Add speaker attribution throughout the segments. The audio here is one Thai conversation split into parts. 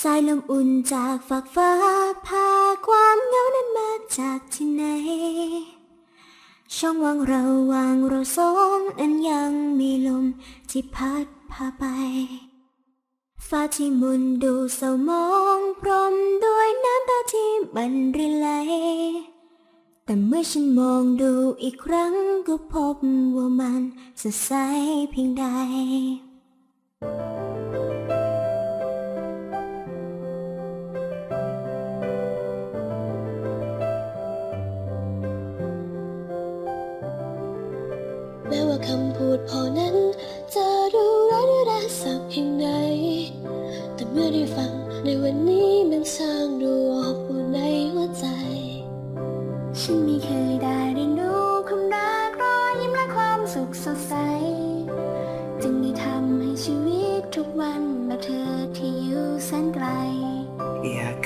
Speaker 1: สายลมอุ่นจากฝากฟ้าพาความเหงานั้นมาจากที่ไหน ช่องว่างเราวางเราสองนั้นยังมีลมที่พัดพาไป ฟ้าที่มุนดูเศร้ามองพรมด้วยน้ำตาที่มันรินไหล แต่เมื่อฉันมองดูอีกครั้งก็พบว่ามันสดใสเพียงใด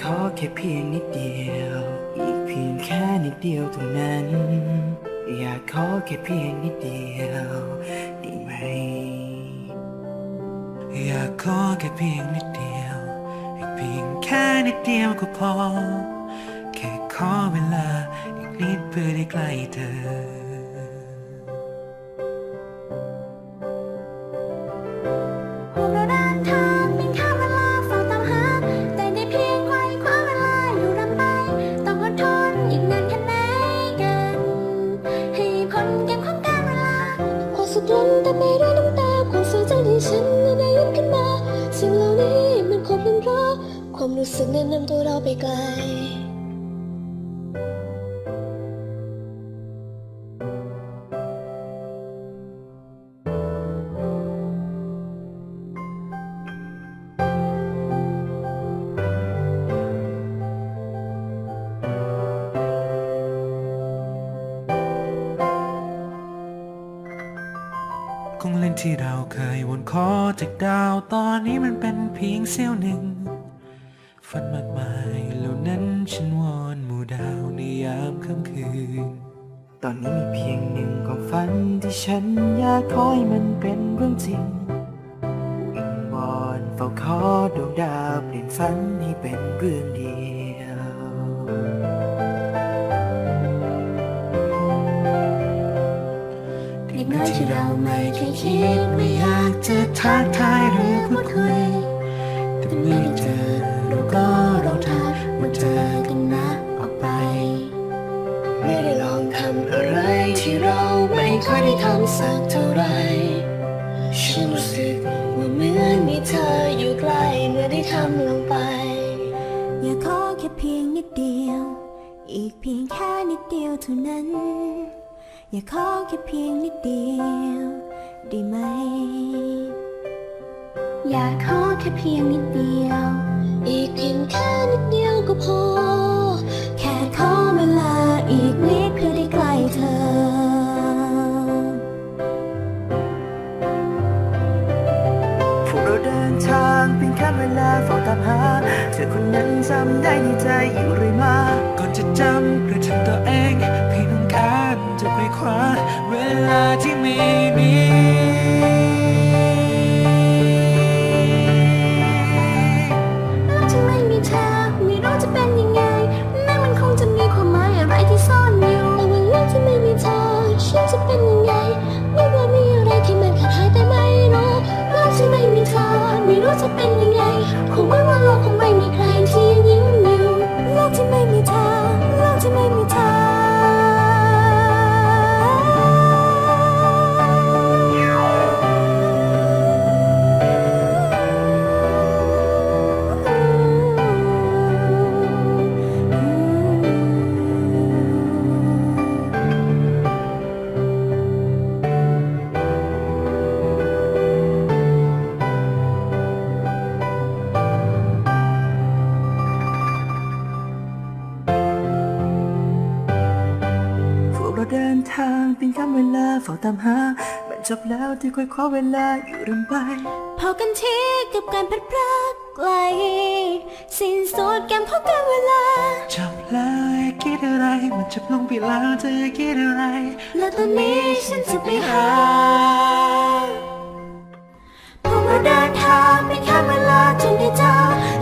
Speaker 1: ขอแค่
Speaker 2: เพียงนิดเดียว อีกเพียงแค่นิดเดียวเท่านั้น อยากขอแค่เพียงนิดเดียวได้ไหม อยากขอแค่เพียงนิดเดียว อีกเพียงแค่นิดเดียวก็พอ แค่ขอเวลาอีกนิดเพื่อได้ใกล้เธอ
Speaker 1: รู้
Speaker 3: สึกนั้นนำตัวเราไปไกล
Speaker 2: ของเล่นที่เราเคยวนขอจากดาวตอนนี้มันเป็นเพียงเสี้ยวหนึ่ง ฝันมากมายเหล่านั้นฉันวอนหมู่ดาวในยามค่ำคืน ตอนนี้มีเพียงหนึ่งความฝันที่ฉันอยากขอให้มันเป็นเรื่องจริงวิงวอนเฝ้าขอดวงดาวเปลี่ยนฝันให้เป็นเรื่องเดียว
Speaker 1: เด็กน้อยที่เราไม่เคยคิด
Speaker 2: ไม่อยากจะทักทายหรือพูด สักเท่าไร ฉันรู้สึกว่าเหมือนมีเธออยู่ใกล้เมื่อได้ทำลงไป
Speaker 1: อยากขอแค่เพียงนิดเดียว อีกเพียงแค่นิดเดียวเท่านั้น อยากขอแค่เพียงนิดเดียวได้ไหม อยากขอแค่เพียงนิดเดียว
Speaker 3: อีกเพียงแค่นิดเดียวก็พอ
Speaker 1: เดิ
Speaker 2: นทางเป็นแค่เวลาเฝ้าตามหา เธอคนนั้นจำได้ในใจอยู่เรื่อยมา ก่อนจะจำกระทั่งตัวเองเพียงต้องการจะไปคว้าเวลาที่มี
Speaker 1: มี เป็นคำ
Speaker 2: เวลาเฝ้าตามหา มันจบแล้วที่ค่อยคว้าเวลาอยู่รื่อยไป
Speaker 1: พอกันทีกับการพัดพรากไกล สิ้นสุดเกมของการเวลา
Speaker 2: จบแล้วอย่าคิดอะไร มันจบลงไปแล้วเธออย่าคิดอะไร
Speaker 1: แล้วตอนนี้ฉันจะไปหาพวกเราเดินทางเป็นค่เวลาจนได้เจอ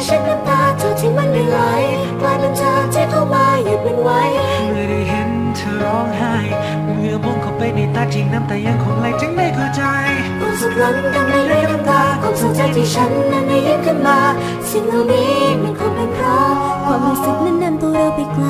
Speaker 1: าเพียงแต่เช็ดน้ำตาเธอที่มันได้ไหลกลายเป็นเธอที่เข้ามาหยุดมันไว้
Speaker 2: เมื่อได้เห็นเธอร้องไห้เมื่อมองเข้าไปในตาจริงน้ำตายังคงไหลจึงไม่เข้าใจ
Speaker 1: ความสุขล้นกันในเรื่องน้ำตาความสนใจที่ฉันนั้นได้ยิ้มขึ้นมาสิ่งเหล่านี้มันคงเป็นเพราะความรู้สึกนั้นนำตัวเราไปไกล